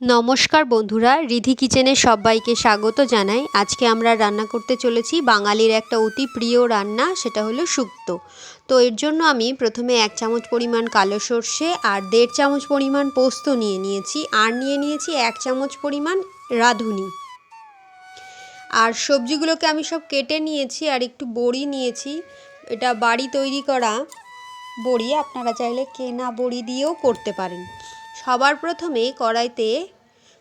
নমস্কার বন্ধুরা, রিধি কিচেনে সবাইকে স্বাগত জানাই। আজকে আমরা রান্না করতে চলেছি বাঙালির একটা অতি প্রিয় রান্না, সেটা হলো শুক্তো। তো এর জন্য আমি প্রথমে এক চামচ পরিমাণ কালো সর্ষে আর দেড় চামচ পরিমাণ পোস্ত নিয়ে নিয়েছি। আর নিয়ে নিয়েছি এক চামচ পরিমাণ রাঁধুনি। আর সবজিগুলোকে আমি সব কেটে নিয়েছি আর একটু বড়ি নিয়েছি। এটা বাড়ি তৈরি করা বড়ি, আপনারা চাইলে কেনা বড়ি দিয়েও করতে পারেন। সবার প্রথমে কড়াইতে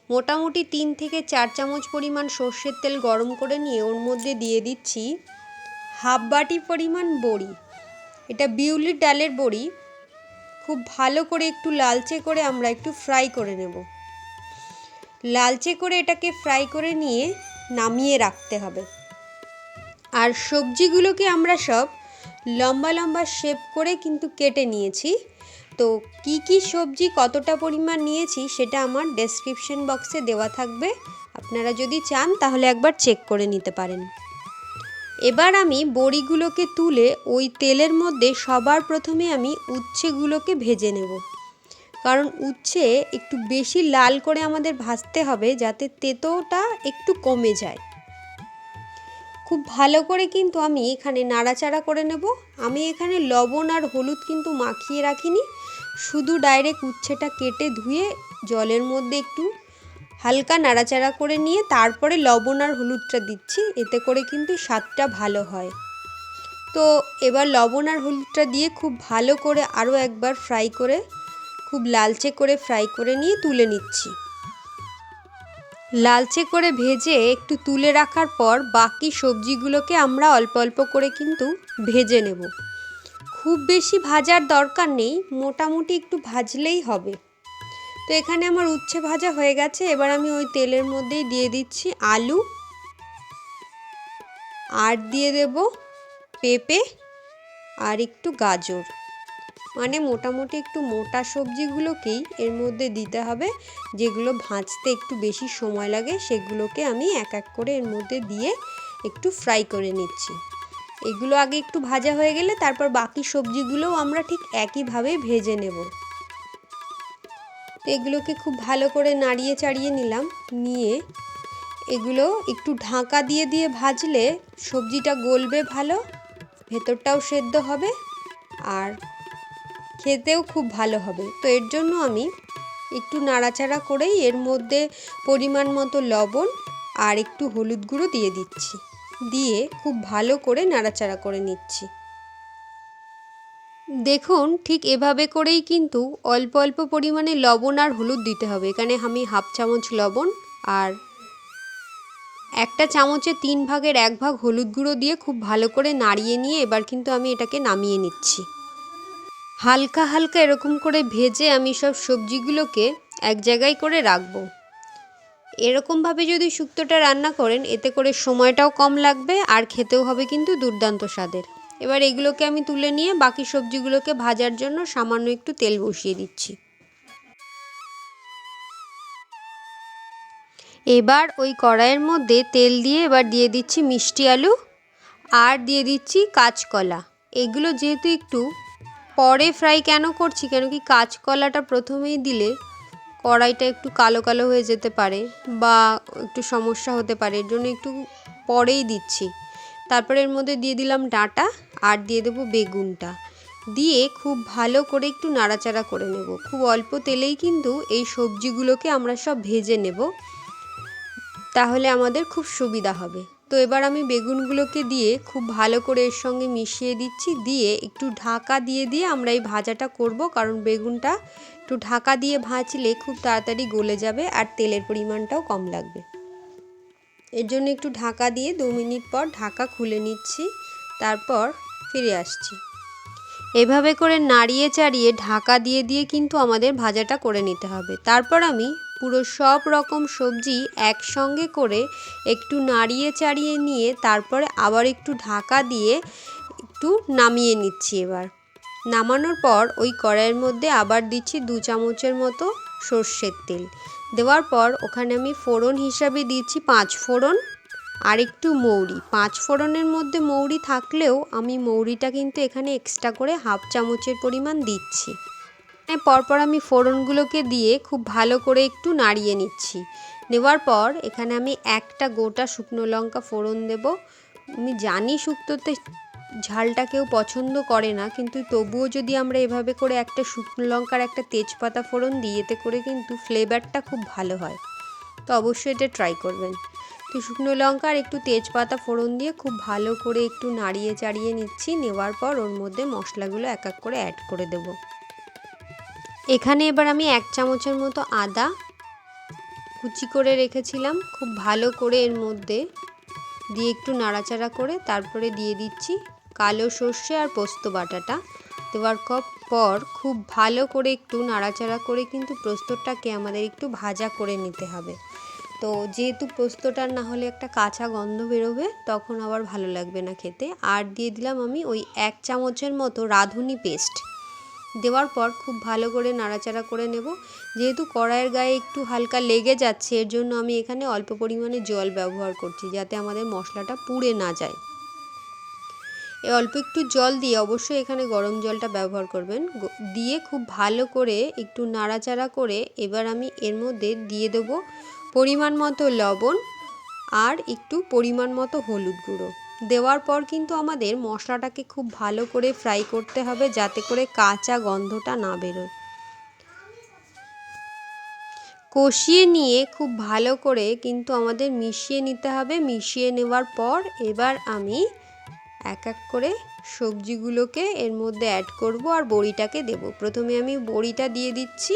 মোটামুটি তিন থেকে চার চামচ পরিমাণ সর্ষের তেল গরম করে নিয়ে ওর মধ্যে দিয়ে দিচ্ছি হাফ বাটি পরিমাণ বড়ি। এটা বিউলির ডালের বড়ি। খুব ভালো করে একটু লালচে করে আমরা একটু ফ্রাই করে নেব। লালচে করে এটাকে ফ্রাই করে নিয়ে নামিয়ে রাখতে হবে। আর সবজিগুলোকে আমরা সব লম্বা লম্বা শেপ করে কিন্তু কেটে নিয়েছি। তো কি কি সবজি কতটা পরিমাণ নিয়েছি সেটা আমার ডেসক্রিপশন বক্সে দেওয়া থাকবে। আপনারা যদি চান তাহলে একবার চেক করে নিতে পারেন। এবার আমি বড়িগুলোকে তুলে ওই তেলের মধ্যে সবার প্রথমে আমি উচ্ছেগুলোকে ভেজে নেব। কারণ উচ্ছে একটু বেশি লাল করে আমাদের ভাজতে হবে যাতে তেতোটা একটু কমে যায়। খুব ভালো করে কিন্তু আমি এখানে নাড়াচাড়া করে নেব। আমি এখানে লবণ আর হলুদ কিন্তু মাখিয়ে রাখিনি। শুধু ডাইরেক্ট উচ্ছেটা কেটে ধুয়ে জলের মধ্যে একটু হালকা নাড়াচাড়া করে নিয়ে তারপরে লবণ আর হলুদটা দিচ্ছি, এতে করে কিন্তু স্বাদটা ভালো হয়। তো এবার লবণ আর হলুদটা দিয়ে খুব ভালো করে আরও একবার ফ্রাই করে, খুব লালচে করে ফ্রাই করে নিয়ে তুলে নিচ্ছি। লালচে করে ভেজে একটু তুলে রাখার পর বাকি সবজিগুলোকে আমরা অল্প অল্প করে কিন্তু ভেজে নেব। খুব বেশি ভাজার দরকার নেই, মোটামুটি একটু ভাজলেই হবে। তো এখানে আমার উচ্ছে ভাজা হয়ে গেছে, এবার আমি ওই তেলের মধ্যেই দিয়ে দিচ্ছি আলু। আর দিয়ে দেব পেঁপে আর একটু গাজর। মানে মোটামুটি একটু মোটা সবজিগুলোকেই এর মধ্যে দিতে হবে, যেগুলো ভাজতে একটু বেশি সময় লাগে, সেগুলোকে আমি এক এক করে এর মধ্যে দিয়ে একটু ফ্রাই করে নিচ্ছি। এগুলো আগে একটু ভাজা হয়ে গেলে তারপর বাকি সবজিগুলোও আমরা ঠিক একইভাবে ভেজে নেব। তো এগুলোকে খুব ভালো করে নাড়িয়ে চাড়িয়ে নিলাম। নিয়ে এগুলো একটু ঢাকা দিয়ে দিয়ে ভাজলে সবজিটা গলবে ভালো, ভেতরটাও সেদ্ধ হবে আর খেতেও খুব ভালো হবে। তো এর জন্য আমি একটু নাড়াচাড়া করেই এর মধ্যে পরিমাণ মতো লবণ আর একটু হলুদ গুঁড়ো দিয়ে দিচ্ছি। দিয়ে খুব ভালো করে নাড়াচাড়া করে নিচ্ছি। দেখুন, ঠিক এভাবে করেই কিন্তু অল্প অল্প পরিমাণে লবণ আর হলুদ দিতে হবে। এখানে আমি হাফ চামচ লবণ আর একটা চামচে তিন ভাগের এক ভাগ হলুদ গুঁড়ো দিয়ে খুব ভালো করে নাড়িয়ে নিয়ে এবার কিন্তু আমি এটাকে নামিয়ে নিচ্ছি। হালকা হালকা এরকম করে ভেজে আমি সব সবজিগুলোকে এক জায়গায় করে রাখব। এরকমভাবে যদি শুক্তোটা রান্না করেন, এতে করে সময়টাও কম লাগবে আর খেতেও হবে কিন্তু দুর্দান্ত স্বাদের। এবার এগুলোকে আমি তুলে নিয়ে বাকি সবজিগুলোকে ভাজার জন্য সামান্য একটু তেল বসিয়ে দিচ্ছি। এবার ওই কড়াইয়ের মধ্যে তেল দিয়ে এবার দিয়ে দিচ্ছি মিষ্টি আলু আর দিয়ে দিচ্ছি কাঁচকলা। এগুলো যেহেতু একটু পরে ফ্রাই কেন করছি, কেন কি কাঁচকলাটা প্রথমেই দিলে কড়াইটা একটু কালো কালো হয়ে যেতে পারে বা একটু সমস্যা হতে পারে, এর জন্য একটু পরেই দিচ্ছি। তারপরে এর মধ্যে দিয়ে দিলাম ডাঁটা আর দিয়ে দেবো বেগুনটা। দিয়ে খুব ভালো করে একটু নাড়াচাড়া করে নেব। খুব অল্প তেলেই কিন্তু এই সবজিগুলোকে আমরা সব ভেজে নেব। তাহলে আমাদের খুব সুবিধা হবে। তো এবার আমি বেগুনগুলোকে দিয়ে খুব ভালো করে এর সঙ্গে মিশিয়ে দিচ্ছি। দিয়ে একটু ঢাকা দিয়ে দিয়ে আমরা এই ভাজাটা করব, কারণ বেগুনটা একটু ঢাকা দিয়ে ভাজলে খুব তাড়াতাড়ি গলে যাবে আর তেলের পরিমাণটাও কম লাগবে। এর জন্য একটু ঢাকা দিয়ে দু মিনিট পর ঢাকা খুলে নিচ্ছি, তারপর ফিরে আসছি। এভাবে করে নাড়িয়ে, চাড়িয়ে ঢাকা দিয়ে দিয়ে কিন্তু আমাদের ভাজাটা করে নিতে হবে। তারপর আমি পুরো সব রকম সবজি একসঙ্গে করে একটু নাড়িয়ে চাড়িয়ে নিয়ে তারপরে আবার একটু ঢাকা দিয়ে একটু নামিয়ে নিচ্ছি এবার। নামানোর পর ওই কড়াইয়ের মধ্যে আবার দিচ্ছি দু চামচের মতো সর্ষের তেল। দেওয়ার পর ওখানে আমি ফোড়ন হিসাবে দিচ্ছি পাঁচ ফোড়ন, আর একটু মৌরি। পাঁচ ফোড়নের মধ্যে মৌরি থাকলেও আমি মৌরিটা কিন্তু এখানে এক্সট্রা করে হাফ চামচের পরিমাণ দিচ্ছি। পরপর আমি ফোড়নগুলোকে দিয়ে খুব ভালো করে একটু নাড়িয়ে নিচ্ছি। নেওয়ার পর এখানে আমি একটা গোটা শুকনো লঙ্কা ফোড়ন দেব। আমি জানি শুক্তোতে ঝালটা কেউ পছন্দ করে না, কিন্তু তবুও যদি আমরা এভাবে করে একটা শুকনো লঙ্কার একটা তেজপাতা ফোড়ন দিই, এতে করে কিন্তু ফ্লেভারটা খুব ভালো হয়। তো অবশ্যই এটা ট্রাই করবেন। তো শুকনো লঙ্কা আর একটু তেজপাতা ফোড়ন দিয়ে খুব ভালো করে একটু নাড়িয়ে চাড়িয়ে নিচ্ছি। নেওয়ার পর ওর মধ্যে মশলাগুলো এক এক করে অ্যাড করে দেব। এখানে এবার আমি এক চামচের মতো আদা কুচি করে রেখেছিলাম, খুব ভালো করে এর মধ্যে দিয়ে একটু নাড়াচাড়া করে তারপরে দিয়ে দিচ্ছি কালো সর্ষে আর পোস্ত বাটাটা। দেওয়ার পর খুব ভালো করে একটু নাড়াচাড়া করে কিন্তু পোস্তটাকে আমাদের একটু ভাজা করে নিতে হবে। তো যেহেতু পোস্তটা না হলে একটা কাঁচা গন্ধ বেরোবে, তখন আবার ভালো লাগবে না খেতে। আর দিয়ে দিলাম আমি ওই এক চামচের মতো রাঁধুনি পেস্ট। দেওয়ার পর খুব ভালো করে নাড়াচাড়া করে নেব। যেহেতু কড়াইয়ের গায়ে একটু হালকা লেগে যাচ্ছে, এর জন্য আমি এখানে অল্প পরিমাণে জল ব্যবহার করছি যাতে আমাদের মশলাটা পুড়ে না যায়। এ অল্প একটু জল দিয়ে অবশ্যই এখানে গরম জলটা ব্যবহার করবেন। দিয়ে খুব ভালো করে একটু নাড়াচাড়া করে এবার আমি এর মধ্যে দিয়ে দেব পরিমাণ মতো লবণ আর একটু পরিমাণ মতো হলুদ গুঁড়ো। দেওয়ার পর কিন্তু আমাদের মশলাটাকে খুব ভালো করে ফ্রাই করতে হবে যাতে করে কাঁচা গন্ধটা না বেরোয়। কষিয়ে নিয়ে খুব ভালো করে কিন্তু আমাদের মিশিয়ে নিতে হবে। মিশিয়ে নেওয়ার পর এবার আমি এক এক করে সবজিগুলোকে এর মধ্যে অ্যাড করব আর বড়িটাকে দেব। প্রথমে আমি বড়িটা দিয়ে দিচ্ছি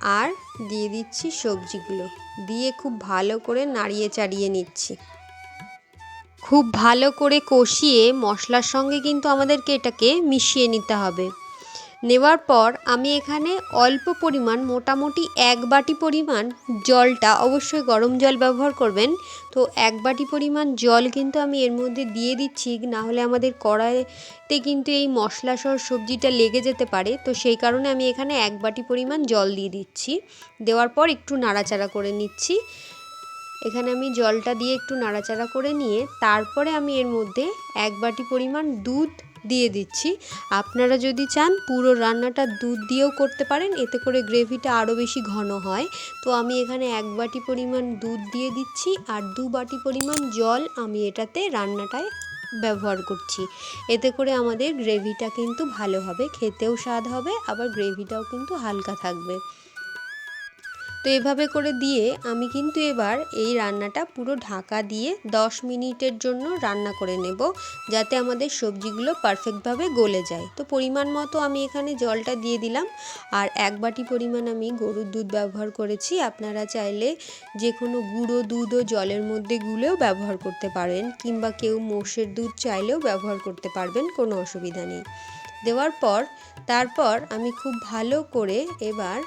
আর দিয়ে দিচ্ছি সবজিগুলো। দিয়ে খুব ভালো করে নাড়িয়ে চাড়িয়ে নিচ্ছি। খুব ভালো করে কষিয়ে মশলার সঙ্গে কিন্তু আমাদেরকে এটাকে মিশিয়ে নিতে হবে। নেওয়ার পর আমি এখানে অল্প পরিমাণ, মোটামুটি এক বাটি পরিমাণ জলটা, অবশ্যই গরম জল ব্যবহার করবেন। তো এক বাটি পরিমাণ জল কিন্তু আমি এর মধ্যে দিয়ে দিচ্ছি, না হলে আমাদের কড়াইতে কিন্তু এই মশলা সহ সবজিটা লেগে যেতে পারে। তো সেই কারণে আমি এখানে এক বাটি পরিমাণ জল দিয়ে দিচ্ছি। দেওয়ার পর একটু নাড়াচাড়া করে নিচ্ছি। এখানে আমি জলটা দিয়ে একটু নাড়াচাড়া করে নিয়ে তারপরে আমি এর মধ্যে এক বাটি পরিমাণ দুধ দিয়ে দিচ্ছি। আপনারা যদি চান পুরো রান্নাটা দুধ দিয়েও করতে পারেন, এতে করে গ্রেভিটা আরও বেশি ঘন হয়। তো আমি এখানে এক বাটি পরিমাণ দুধ দিয়ে দিচ্ছি আর দু বাটি পরিমাণ জল আমি এটাতে রান্নাটায় ব্যবহার করছি। এতে করে আমাদের গ্রেভিটা কিন্তু ভালো হবে, খেতেও স্বাদ হবে, আবার গ্রেভিটাও কিন্তু হালকা থাকবে। তো এভাবে করে দিয়ে আমি কিন্তু এবার এই রান্নাটা পুরো ঢাকা দিয়ে 10 মিনিটের জন্য রান্না করে নেব, যাতে আমাদের সবজিগুলো পারফেক্টভাবে গলে যায়। তো পরিমাণ মতো আমি এখানে জলটা দিয়ে দিলাম, আর এক বাটি পরিমাণ আমি গরুর দুধ ব্যবহার করেছি। আপনারা চাইলে যে কোনো গুঁড়ো দুধও জলের মধ্যে গুলেও ব্যবহার করতে পারেন, কিংবা কেউ মোষের দুধ চাইলেও ব্যবহার করতে পারবেন, কোনো অসুবিধা নেই। দেওয়ার পর, তারপর আমি খুব ভালো করে এবার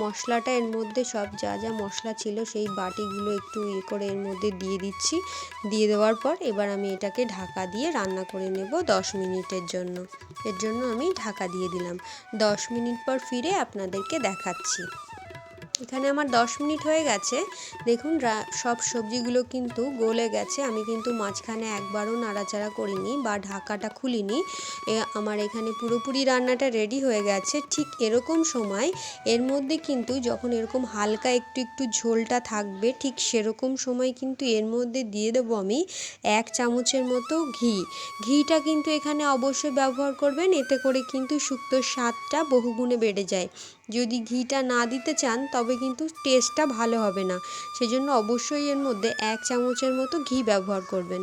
মশলাটা এর মধ্যে সব যা যা মশলা ছিল সেই বাটিগুলো একটু ইয়ে করে এর মধ্যে দিয়ে দিচ্ছি। দিয়ে দেওয়ার পর এবার আমি এটাকে ঢাকা দিয়ে রান্না করে নেব দশ মিনিটের জন্য। এর জন্য আমি ঢাকা দিয়ে দিলাম। দশ মিনিট পর ফিরে আপনাদেরকে দেখাচ্ছি। এখানে আমার 10 মিনিট হয়ে গেছে। দেখুন সব সবজিগুলো কিন্তু গলে গেছে। আমি কিন্তু মাঝখানে একবারও নাড়াচাড়া করিনি বা ঢাকাটা খুলিনি। আমার এখানে পুরোপুরি রান্নাটা রেডি হয়ে গেছে ঠিক এরকম সময়। এর মধ্যে কিন্তু যখন এরকম হালকা একটু একটু ঝোলটা থাকবে ঠিক সেরকম সময় কিন্তু এর মধ্যে দিয়ে দেবো আমি এক চামচের মতো ঘি। ঘিটা কিন্তু এখানে অবশ্যই ব্যবহার করবেন, এতে করে কিন্তু শুক্তোর স্বাদটা বহুগুণে বেড়ে যায়। যদি ঘিটা না দিতে চান, তবে কিন্তু টেস্টটা ভালো হবে না। সেজন্য অবশ্যই এর মধ্যে এক চামচের মতো ঘি ব্যবহার করবেন।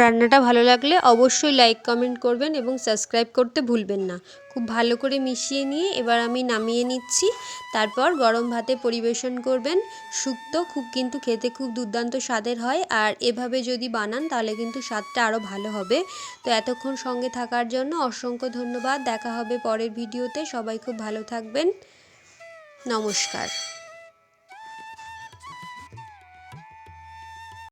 রান্নাটা ভালো লাগলে অবশ্যই লাইক কমেন্ট করবেন এবং সাবস্ক্রাইব করতে ভুলবেন না। খুব ভালো করে মিশিয়ে নিয়ে এবার আমি নামিয়ে নিচ্ছি। তারপর গরম ভাতে পরিবেশন করবেন। শুক্তো খুব কিন্তু খেতে খুব দুর্দান্ত স্বাদের হয় আর এভাবে যদি বানান তাহলে কিন্তু স্বাদটা আরও ভালো হবে। তো এতক্ষণ সঙ্গে থাকার জন্য অসংখ্য ধন্যবাদ। দেখা হবে পরের ভিডিওতে। সবাই খুব ভালো থাকবেন। নমস্কার।